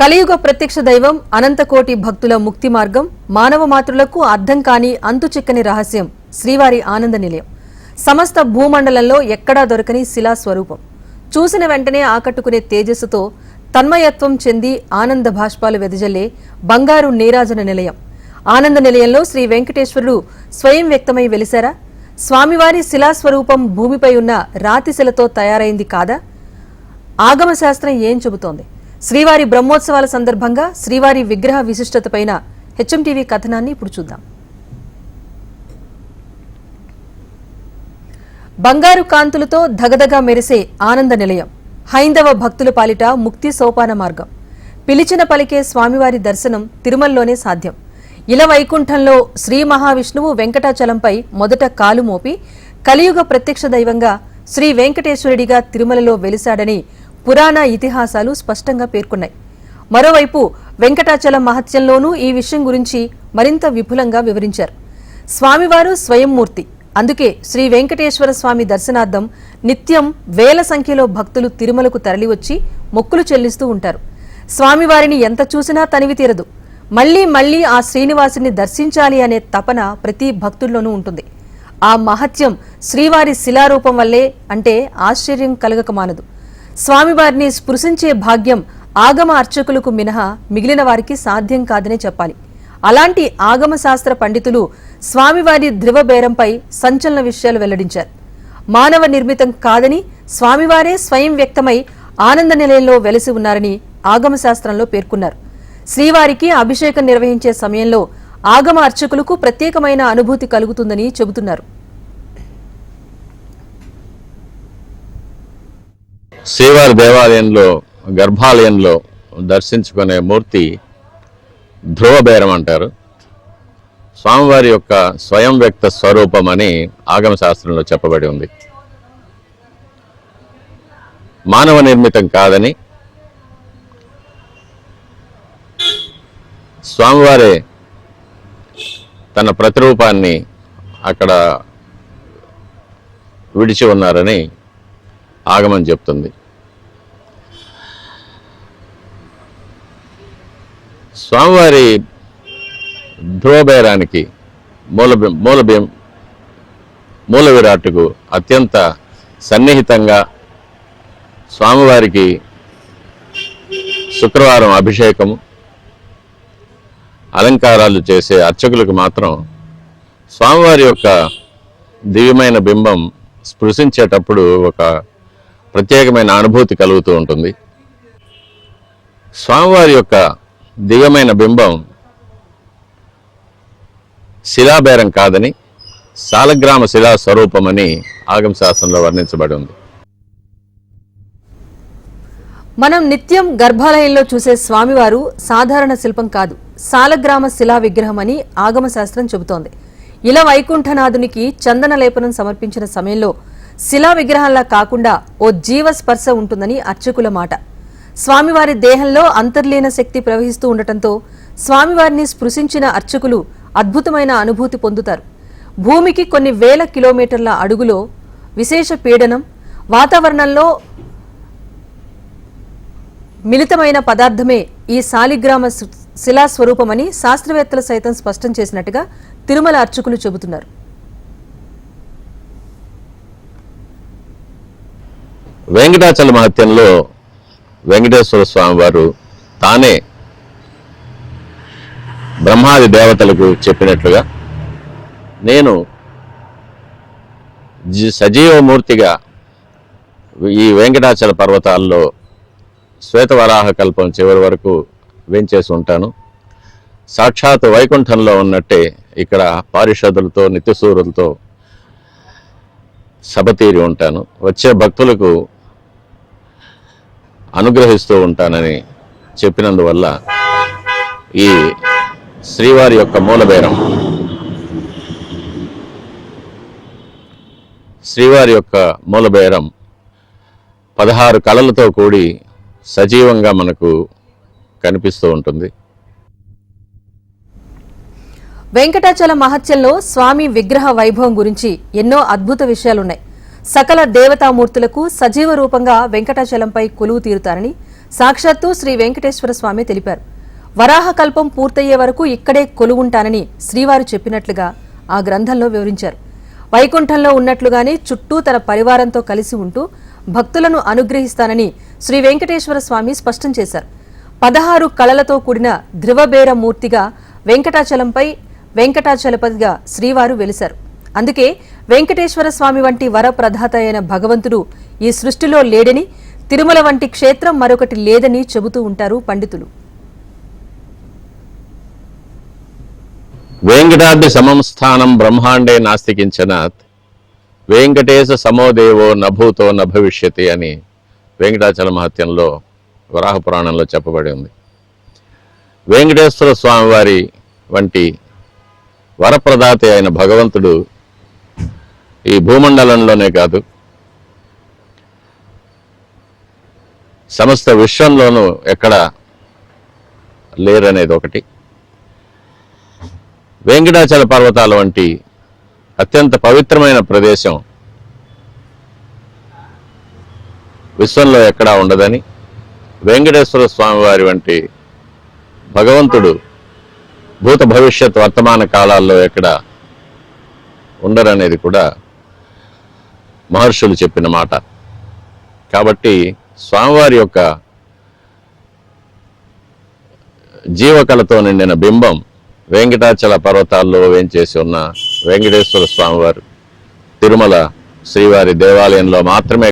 కలియుగ ప్రత్యక్ష దైవం అనంతకోటి భక్తుల ముక్తి మార్గం మానవ మాతృలకు అర్థం కాని అంతు చిక్కని రహస్యం శ్రీవారి ఆనంద నిలయం. సమస్త భూమండలంలో ఎక్కడా దొరకని శిలా స్వరూపం. చూసిన వెంటనే ఆకట్టుకునే తేజస్సుతో తన్మయత్వం చెంది ఆనంద భాష్పాలు వెదజల్లే బంగారు నీరాజన నిలయం. ఆనంద నిలయంలో శ్రీ వెంకటేశ్వరుడు స్వయం వ్యక్తమై వెలిశారా? స్వామివారి శిలాస్వరూపం భూమిపై ఉన్న రాతిశిలతో తయారైంది కాదా? ఆగమశాస్త్రం ఏం చెబుతోంది? శ్రీవారి బ్రహ్మోత్సవాల సందర్భంగా శ్రీవారి విగ్రహ విశిష్టతపైన హెచ్ఎంటీవీ కథనాన్ని ఇప్పుడు చూద్దాం. బంగారు కాంతులతో ధగధగా మెరిసే ఆనంద నిలయం హైందవ భక్తుల పాలిట ముక్తి సోపాన మార్గం. పిలిచిన పలికే స్వామివారి దర్శనం తిరుమలలోనే సాధ్యం. ఇల వైకుంఠంలో శ్రీ మహావిష్ణువు వెంకటాచలంపై మొదట కాలు మోపి కలియుగ ప్రత్యక్ష దైవంగా శ్రీ వెంకటేశ్వరుడిగా తిరుమలలో వెలిశాడని పురాణ ఇతిహాసాలు స్పష్టంగా పేర్కొన్నాయి. మరోవైపు వెంకటాచలం మహత్యంలోనూ ఈ విషయం గురించి మరింత విపులంగా వివరించారు. స్వామివారు స్వయంమూర్తి. అందుకే శ్రీ వెంకటేశ్వర స్వామి దర్శనార్థం నిత్యం వేల సంఖ్యలో భక్తులు తిరుమలకు తరలివచ్చి మొక్కులు చెల్లిస్తూ ఉంటారు. స్వామివారిని ఎంత చూసినా తనివి తీరదు. మళ్ళీ మళ్ళీ ఆ శ్రీనివాసుని దర్శించాలి అనే తపన ప్రతి భక్తుల్లోనూ ఉంటుంది. ఆ మహత్యం శ్రీవారి శిలారూపం వల్లే అంటే ఆశ్చర్యం కలగక మానదు స్వామివారిని స్పృశించే భాగ్యం ఆగమ అర్చకులకు మినహా మిగిలిన వారికి సాధ్యం కాదనే చెప్పాలి. అలాంటి ఆగమ శాస్త్ర పండితులు స్వామివారి ధ్రువబేరంపై సంచలన విషయాలు వెల్లడించారు. మానవ నిర్మితం కాదని స్వామివారే స్వయం వ్యక్తమై ఆనంద నిలయంలో వెలసి ఉన్నారని ఆగమ శాస్త్రంలో పేర్కొన్నారు. శ్రీవారికి అభిషేకం నిర్వహించే సమయంలో ఆగమ అర్చకులకు ప్రత్యేకమైన అనుభూతి కలుగుతుందని చెబుతున్నారు. శ్రీవారి దేవాలయంలో గర్భాలయంలో దర్శించుకునే మూర్తి ధ్రువబేరం అంటారు. స్వామివారి యొక్క స్వయం వ్యక్త స్వరూపం అని ఆగమశాస్త్రంలో చెప్పబడి ఉంది. మానవ నిర్మితం కాదని స్వామివారే తన ప్రతిరూపాన్ని అక్కడ విడిచి ఉన్నారని ఆగమని చెప్తుంది. స్వామివారి ధ్రువబేరానికి మూల మూల మూల విరాట్టుకు అత్యంత సన్నిహితంగా స్వామివారికి శుక్రవారం అభిషేకము అలంకారాలు చేసే అర్చకులకు మాత్రం స్వామివారి యొక్క దివ్యమైన బింబం స్పృశించేటప్పుడు ఒక ప్రత్యేకమైన అనుభూతి కలుగుతూ ఉంటుంది. స్వామివారి యొక్క దివ్యమైన బింబం శిలాబేరం కాదని సాలగ్రామ శిలా స్వరూపమని ఆగమ శాస్త్రంలో వర్ణించబడి ఉంది మనం నిత్యం గర్భాలయంలో చూసే స్వామివారు సాధారణ శిల్పం కాదు సాలగ్రామ శిలా విగ్రహం అని ఆగమశాస్త్రం చెబుతోంది. ఇలా వైకుంఠనాథునికి చందన లేపనం సమర్పించిన సమయంలో శిలా విగ్రహంలా కాకుండా ఓ జీవ స్పర్శ ఉంటుందని అర్చకుల మాట. స్వామివారి దేహంలో అంతర్లీన శక్తి ప్రవహిస్తూ ఉండటంతో స్వామివారిని స్పృశించిన అర్చకులు అద్భుతమైన అనుభూతి పొందుతారు. భూమికి కొన్ని వేల కిలోమీటర్ల అడుగులో విశేష పీడనం వాతావరణంలో మిళితమైన పదార్థమే ఈ శాలిగ్రామ శిలాస్వరూపమని శిలా స్వరూపమని శాస్త్రవేత్తలు సైతం స్పష్టం చేసినట్టుగా తిరుమల అర్చకులు చెబుతున్నారు. వెంకటాచల మహత్యంలో వెంకటేశ్వర స్వామి వారు తానే బ్రహ్మాది దేవతలకు చెప్పినట్లుగా నేను సజీవమూర్తిగా ఈ వెంకటాచల పర్వతాల్లో శ్వేతవరాహ కల్పం చివరి వరకు వేంచేసి ఉంటాను. సాక్షాత్ వైకుంఠంలో ఉన్నట్టే ఇక్కడ పారిషదులతో నిత్యసూరులతో సభతీరి ఉంటాను. వచ్చే భక్తులకు అనుగ్రహిస్తూ ఉంటానని చెప్పినందువల్ల ఈ శ్రీవారి యొక్క మూలబేరం. శ్రీవారి యొక్క మూలబేరం పదహారు కళలతో కూడి సజీవంగా మనకు కనిపిస్తూ ఉంటుంది. వెంకటాచల మహత్యంలో స్వామి విగ్రహ వైభవం గురించి ఎన్నో అద్భుత విషయాలున్నాయి. సకల దేవతామూర్తులకు సజీవ రూపంగా వెంకటాచలంపై కొలువు తీరుతారని సాక్షాత్తు శ్రీ వెంకటేశ్వర స్వామి తెలిపారు. వరాహకల్పం పూర్తయ్యే వరకు ఇక్కడే కొలువుంటానని శ్రీవారు చెప్పినట్లుగా ఆ గ్రంథంలో వివరించారు. వైకుంఠంలో ఉన్నట్లుగానే చుట్టూ తన పరివారంతో కలిసి ఉంటూ భక్తులను అనుగ్రహిస్తానని శ్రీ వెంకటేశ్వర స్వామి స్పష్టం చేశారు. పదహారు కళలతో కూడిన ధ్రువబేర మూర్తిగా వెంకటాచలంపై వెంకటాచలపతిగా శ్రీవారు వెలిశారు. అందుకే వెంకటేశ్వర స్వామి వంటి వరప్రదాత అయిన భగవంతుడు ఈ సృష్టిలో లేడని తిరుమల వంటి క్షేత్రం మరొకటి లేదని చెబుతూ ఉంటారు పండితులు. వెంకటాద్రి సమం స్థానం బ్రహ్మాండే నాస్తికించనాత్. వెంకటేశ సమోదేవో నభూతో నభవిష్యతి అని వెంకటాచల మహత్యంలో వరాహ పురాణంలో చెప్పబడి ఉంది. వెంకటేశ్వర స్వామివారి వంటి వరప్రదాత అయిన భగవంతుడు ఈ భూమండలంలోనే కాదు. సమస్త విశ్వంలోనూ ఎక్కడ లేరనేది ఒకటి. వెంకటాచల పర్వతాల వంటి అత్యంత పవిత్రమైన ప్రదేశం విశ్వంలో ఎక్కడా ఉండదని వెంకటేశ్వర స్వామివారి వంటి భగవంతుడు భూత భవిష్యత్ వర్తమాన కాలాల్లో ఎక్కడ ఉండరనేది కూడా మహర్షులు చెప్పిన మాట. కాబట్టి స్వామివారి యొక్క జీవకళతో నిండిన బింబం వెంకటాచల పర్వతాల్లో వేంచేసి ఉన్న వెంకటేశ్వర స్వామివారు తిరుమల శ్రీవారి దేవాలయంలో మాత్రమే